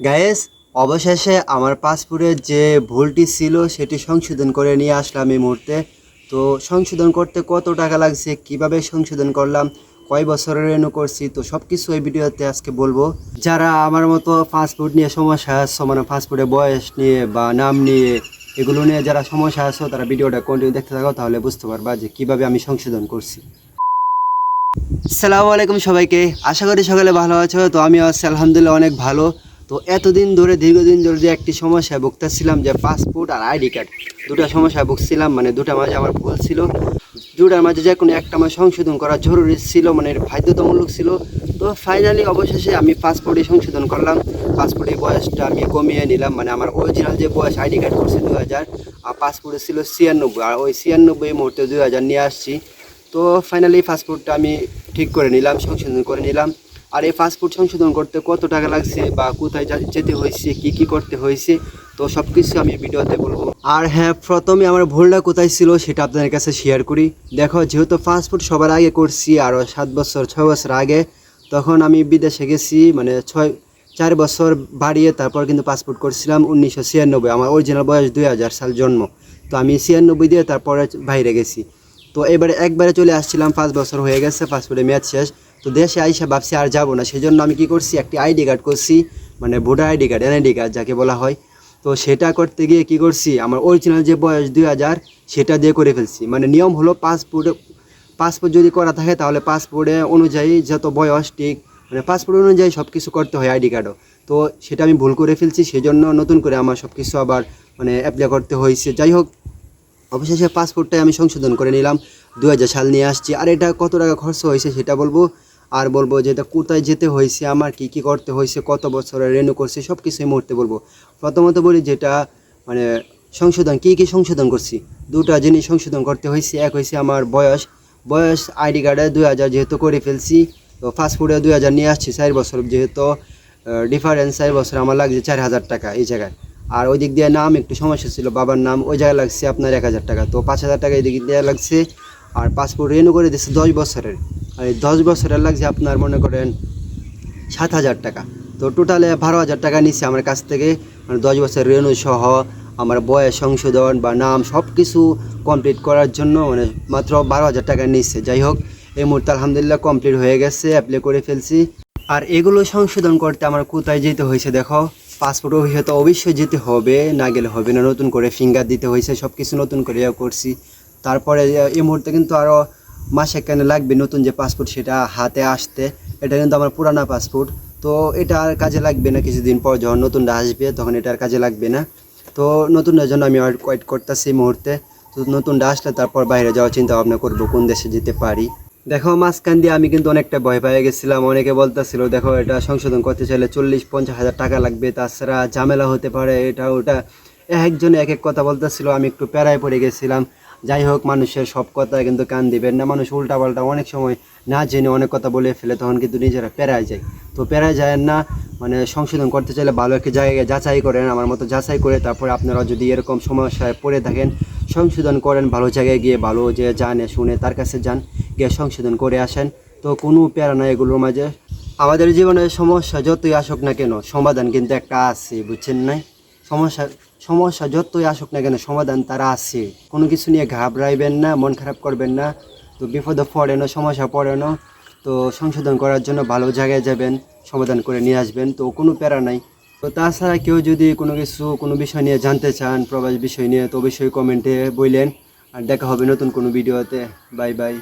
Guys অবশেষে আমার পাসপোর্টের যে ভুলটি ছিল সেটি সংশোধন করে নিয়ে আসলাম এই মুহূর্তে। তো সংশোধন করতে কত টাকা লাগছে, কীভাবে সংশোধন করলাম, কয় বছরের রেনু করছি, তো সব কিছু এই ভিডিওতে আজকে বলব। যারা আমার মতো পাসপোর্ট নিয়ে সমস্যা আসছো মানে পাসপোর্টের বয়স নিয়ে বা নাম নিয়ে এগুলো নিয়ে যারা সমস্যা আসছো তারা ভিডিওটা কন্টিনিউ দেখতে থাকো, তাহলে বুঝতে পারবা যে কীভাবে আমি সংশোধন করছি। সালামু আলাইকুম সবাইকে, আশা করি সকালে ভালো আছো, তো আমি আছি, আলহামদুলিল্লাহ অনেক ভালো। তো এতদিন ধরে, দীর্ঘদিন ধরে যে একটি সমস্যায় ভুগতেছিলাম যে পাসপোর্ট আর আইডি কার্ড, দুটা সমস্যায় ভুগছিলাম মানে দুটা মাঝে আমার ভুল ছিল। দুটার মাঝে যে কোনো একটা আমার সংশোধন করা জরুরি ছিল মানে বাধ্যতামূলক ছিল। তো ফাইনালি অবশেষে আমি পাসপোর্টে সংশোধন করলাম। পাসপোর্টের বয়সটা আমি কমিয়ে নিলাম মানে আমার অরিজিনাল যে বয়স, আইডি কার্ড করছে দু হাজার আর পাসপোর্টে ছিল ছিয়ানব্বই, আর ওই ছিয়ানব্বই মুহূর্তে দুই হাজার নিয়ে আসছি। তো ফাইনালি পাসপোর্টটা আমি ঠিক করে নিলাম, সংশোধন করে নিলাম। আর এই পাসপোর্ট সংশোধন করতে কত টাকা লাগছে বা কোথায় যেতে হয়েছে, কি কি করতে হয়েছে, তো সব কিছু আমি ভিডিওতে বলব। আর হ্যাঁ প্রথমে আমার ভুলটা কোথায় ছিল সেটা আপনাদের কাছে শেয়ার করি। দেখো, যেহেতু পাসপোর্ট সবার আগে করছি আরও সাত বছর, ছয় বছর আগে, তখন আমি বিদেশে গেছি মানে ছয়, চার বছর বাড়িয়ে তারপর কিন্তু পাসপোর্ট করছিলাম উনিশশো ছিয়ানব্বই, আমার অরিজিনাল বয়স দুই হাজার সাল জন্ম। তো আমি ছিয়ানব্বই দিয়ে তারপরে বাইরে গেছি। তো এবারে একবারে চলে আসছিলাম, পাঁচ বছর হয়ে গেছে পাসপোর্টে মেয়াদ শেষ। তো দেশে আইসা ভাবছি আর যাব না। সেই জন্য আমি কি করছি, একটি আইডি কার্ড করছি মানে voter ID card, NID card যাকে বলা হয়। তো সেটা করতে গিয়ে কি করছি, আমার অরিজিনাল যে বয়স দুই হাজার, সেটা দিয়ে করে ফেলছি। মানে নিয়ম হলো পাসপোর্টে পাসপোর্ট যদি করা থাকে তাহলে পাসপোর্টে অনুযায়ী যত বয়স ঠিক মানে পাসপোর্ট অনুযায়ী সব কিছু করতে হয় আইডি কার্ডও। তো সেটা আমি ভুল করে ফেলছি সেই জন্য নতুন করে আমার সব কিছু আবার মানে অ্যাপ্লাই করতে হয়েছে। যাই হোক, অবশেষে পাসপোর্টটাই আমি সংশোধন করে নিলাম। দু হাজার সাল নিয়ে আসছি। আর এটা কত টাকা খরচ হয়েছে সেটা বলব আর বলব যে কোথায় যেতে হয়েছে, আমার কি কি করতে হয়েছে, কত বছরের রেনু করছে সব কিছু এই মুহূর্তে বলব। প্রথমত বলি যেটা মানে সংশোধন, কি কি সংশোধন করছি? দুটা জিনিস সংশোধন করতে হয়েছে। এক হয়েছে আমার বয়স। বয়স আইডি কার্ডে দুই হাজার যেহেতু করে ফেলছি, তো ফাস্টফুডে দুই হাজার নিয়ে আসছি, চার বছর যেহেতু ডিফারেন্স চার বছর আমার লাগছে চার হাজার টাকা এই জায়গায়। আর ওই দিক দিয়ে নাম একটু সমস্যা ছিল, বাবার নাম ওই জায়গায় লাগছে আপনার এক হাজার টাকা, তো পাঁচ হাজার টাকা এই দিক দিয়ে লাগছে। আর পাসপোর্ট রেনু করে দিচ্ছে দশ বছরের। দশ বছরের লাগছে আপনার মনে করেন সাত হাজার টাকা। তো টোটালে বারো হাজার টাকা নিচ্ছে আমার কাছ থেকে। মানে দশ বছর রেনু সহ আমার বয়স, সংশোধন বা নাম সব কিছু কমপ্লিট করার জন্য মানে মাত্র বারো হাজার টাকা নিচ্ছে। যাই হোক, এই মুহূর্তে আলহামদুলিল্লাহ কমপ্লিট হয়ে গেছে অ্যাপ্লাই করে ফেলছি। আর এগুলো সংশোধন করতে আমার কোথায় যেতে হয়েছে দেখো? পাসপোর্ট অফিসে তো অবশ্যই যেতে হবে, না গেলে হবে না। নতুন করে ফিঙ্গার দিতে হয়েছে সব কিছু নতুন করে ইয়ে করছি। তারপরে এই মুহূর্তে কিন্তু আরও মাসে কেন লাগবে নতুন যে পাসপোর্ট সেটা হাতে আসতে? এটা কিন্তু আমার পুরানা পাসপোর্ট তো এটা আর কাজে লাগবে না কিছুদিন পর যখন নতুনটা আসবে, তখন এটা আর কাজে লাগবে না। তো নতুনটার জন্য আমি ওয়েট করতেছি মুহূর্তে। তো নতুনটা আসলে তারপর বাইরে যাওয়ার চিন্তা ভাবনা করব, কোন দেশে যেতে পারি। দেখো, মাঝখান দিয়ে আমি কিন্তু অনেকটা ভয় পেয়ে গেছিলাম। অনেকে বলতেছিল, দেখো, এটা সংশোধন করতে চাইলে চল্লিশ পঞ্চাশ হাজার টাকা লাগবে। তাছাড়া ঝামেলা হতে পারে। এটা, ওটা একজনে এক এক কথা বলতেছিল। আমি একটু প্যারায় পড়ে গেছিলাম। যাই হোক, মানুষের সব কথা কিন্তু কান দিবেন না। মানুষ উল্টাপাল্টা অনেক সময় না জেনে অনেক কথা বলে ফেলে, তখন কিন্তু নিজেরা পেরায় যায়। তো পেরায় যায় না মানে সংশোধন করতে চাইলে ভালো একটা জায়গায় যাচাই করেন, আমার মতো যাচাই করে তারপরে আপনারা যদি এরকম সমস্যায় পড়ে থাকেন, সংশোধন করেন, ভালো জায়গায় গিয়ে ভালো যে জানে, শুনে তার কাছে যান, গিয়ে সংশোধন করে আসেন। তো কোনো প্যারা নাই এগুলোর মাঝে। আমাদের জীবনে সমস্যা যতই আসুক না কেন, সমাধান কিন্তু একটা আছে, বুঝছেন নাই? সমস্যা সমস্যা যতই আসুক না কেন, সমাধান তারা আছে। কোনো কিছু নিয়ে ঘাবড়াইবেন না, মন খারাপ করবেন না। তো বিপদে পড়েন, সমস্যা পড়েন, তো সংশোধন করার জন্য ভালো জায়গায় যাবেন, সমাধান করে নিয়ে আসবেন। তো কোনো প্যারা নাই। তো তাছাড়া কেউ যদি কোনো কিছু, কোনো বিষয় নিয়ে জানতে চান, প্রবাস বিষয় নিয়ে, তো অবশ্যই কমেন্টে বললেন। আর দেখা হবে নতুন কোনো ভিডিওতে। Bye bye.